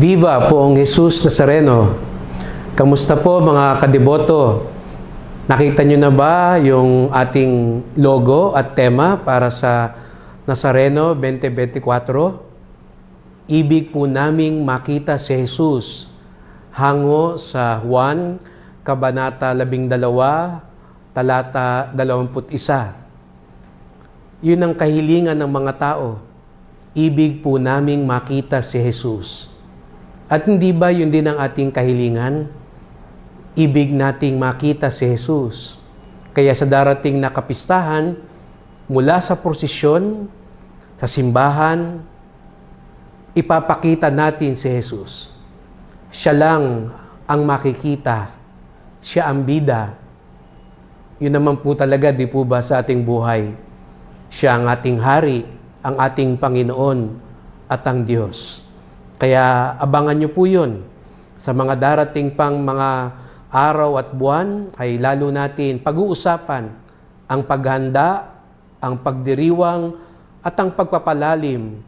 Viva poong Jesus Nazareno. Kamusta po mga kadeboto? Nakita nyo na ba yung ating logo at tema para sa Nazareno 2024? Ibig po naming makita si Jesus hango sa Juan, Kabanata 12, Talata 21. Yun ang kahilingan ng mga tao. Ibig po naming makita si Jesus. At hindi ba yun din ang ating kahilingan? Ibig nating makita si Jesus. Kaya sa darating na kapistahan, mula sa prosesyon, sa simbahan, ipapakita natin si Jesus. Siya lang ang makikita. Siya ang bida. Yun naman po talaga, di po ba, sa ating buhay. Siya ang ating hari, ang ating Panginoon at ang Diyos. Kaya abangan nyo po yun. Sa mga darating pang mga araw at buwan, ay lalo natin pag-uusapan ang paghanda, ang pagdiriwang, at ang pagpapalalim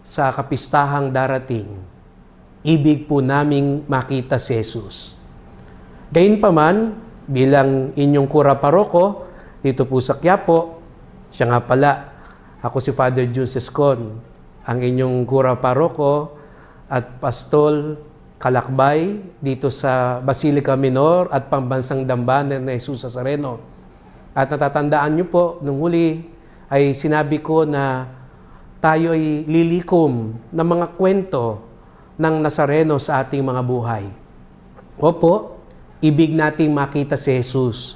sa kapistahang darating. Ibig po naming makita si Jesus. Gayunpaman, bilang inyong kura paroko, dito po sa Quiapo, siya nga pala, ako si Father Jun Sescon, ang inyong kura paroko at pastol Kalakbay dito sa Basilica Minor at Pambansang Dambanan na Jesus Nazareno. At natatandaan niyo po, nung huli ay sinabi ko na tayo ay lilikom ng mga kwento ng Nazareno sa ating mga buhay. Opo, ibig nating makita si Jesus.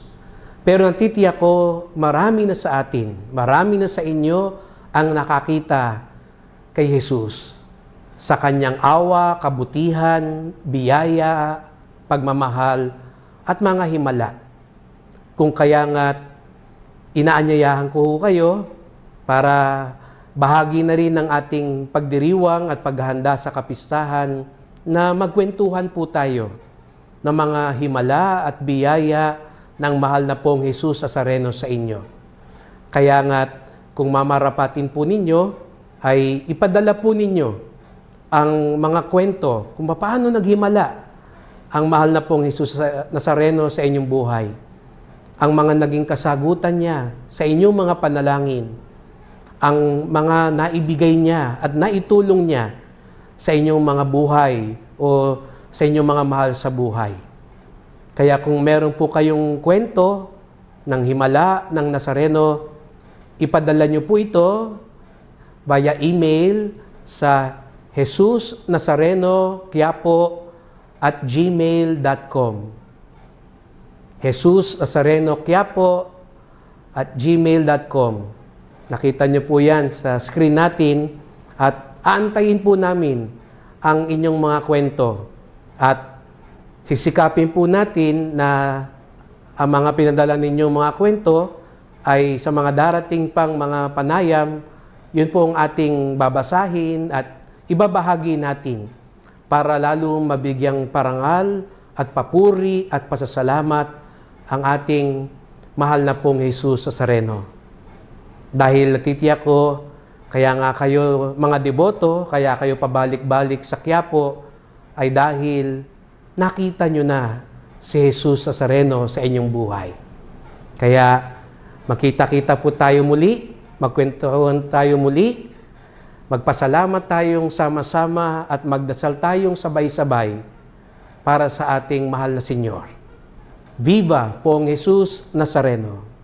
Pero natitiyak ko, marami na sa atin, marami na sa inyo ang nakakita kay Jesus. Sa kanyang awa, kabutihan, biyaya, pagmamahal, at mga himala. Kung kaya nga inaanyayahan ko kayo para bahagi na rin ng ating pagdiriwang at paghahanda sa kapistahan na magkwentuhan po tayo ng mga himala at biyaya ng mahal na pong Jesus Nazareno sa inyo. Kaya nga kung mamarapatin po ninyo, ay ipadala po ninyo ang mga kwento kung paano naghimala ang mahal na pong Jesus Nazareno sa inyong buhay. Ang mga naging kasagutan niya sa inyong mga panalangin. Ang mga naibigay niya at naitulong niya sa inyong mga buhay o sa inyong mga mahal sa buhay. Kaya kung meron po kayong kwento ng himala ng Nazareno, ipadala niyo po ito via email sa Jesus Nazareno Quiapo at gmail.com Jesus Nazareno Quiapo at gmail.com Nakita niyo po yan sa screen natin at aantayin po namin ang inyong mga kwento. At sisikapin po natin na ang mga pinadala ninyong mga kwento ay sa mga darating pang mga panayam, yun po ang ating babasahin at ibabahagi natin para lalo mabigyang parangal at papuri at pasasalamat ang ating mahal na pong Jesus sa Sareno. Dahil natitiyak ko, kaya nga kayo mga deboto, kaya kayo pabalik-balik sa Quiapo, ay dahil nakita nyo na si Jesus sa Sareno sa inyong buhay. Kaya makita-kita po tayo muli, magkwentuhan tayo muli, magpasalamat tayong sama-sama at magdasal tayong sabay-sabay para sa ating mahal na Senyor. Viva Pong Jesus Nazareno!